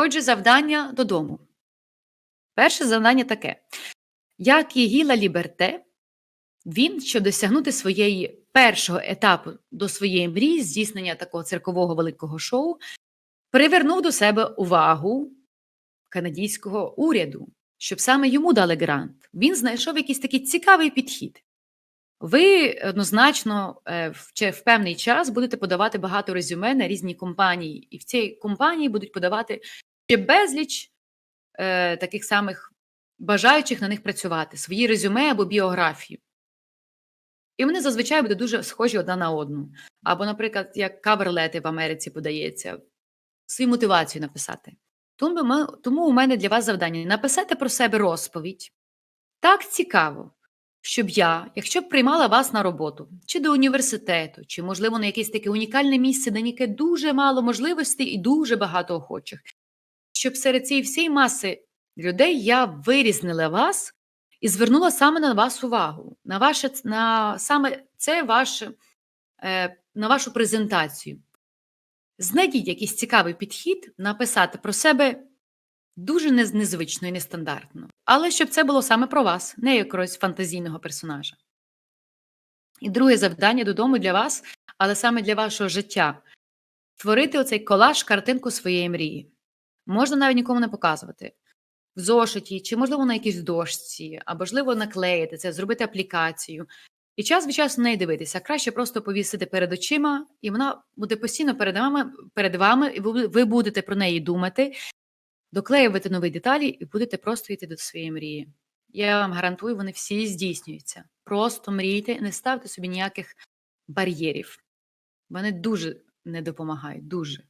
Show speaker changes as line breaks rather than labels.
Отже, завдання додому. Перше завдання таке: як і Гіла Ліберте, він, щоб досягнути своєї першого етапу до своєї мрії, здійснення такого циркового великого шоу, привернув до себе увагу канадійського уряду, щоб саме йому дали грант. Він знайшов якийсь такий цікавий підхід. Ви однозначно е, в певний час будете подавати багато резюме на різні компанії, і в цій компанії будуть подавати ще безліч е, таких самих бажаючих на них працювати, свої резюме або біографію. І вони зазвичай будуть дуже схожі одна на одну. Або, наприклад, як каверлети в Америці подається, свою мотивацію написати. Тому, ми, тому у мене для вас завдання написати про себе розповідь. Так цікаво, щоб я, якщо б приймала вас на роботу, чи до університету, чи, можливо, на якесь таке унікальне місце, де яке дуже мало можливостей і дуже багато охочих, щоб серед цієї всієї маси людей я вирізнила вас і звернула саме на вас увагу, на ваше на саме це ваше, е, на вашу презентацію. Знайдіть якийсь цікавий підхід, написати про себе дуже незвично і нестандартно, але щоб це було саме про вас, не якогось фантазійного персонажа. І друге завдання додому для вас, але саме для вашого життя створити оцей колаж, картинку своєї мрії. Можна навіть нікому не показувати. В зошиті, чи, можливо, на якійсь дошці, або можливо наклеїти це, зробити аплікацію. І час від часу неї дивитися. Краще просто повісити перед очима, і вона буде постійно перед вами, перед вами і ви будете про неї думати, доклеювати нові деталі і будете просто йти до своєї мрії. Я вам гарантую, вони всі здійснюються. Просто мрійте, не ставте собі ніяких бар'єрів. Вони дуже не допомагають, дуже.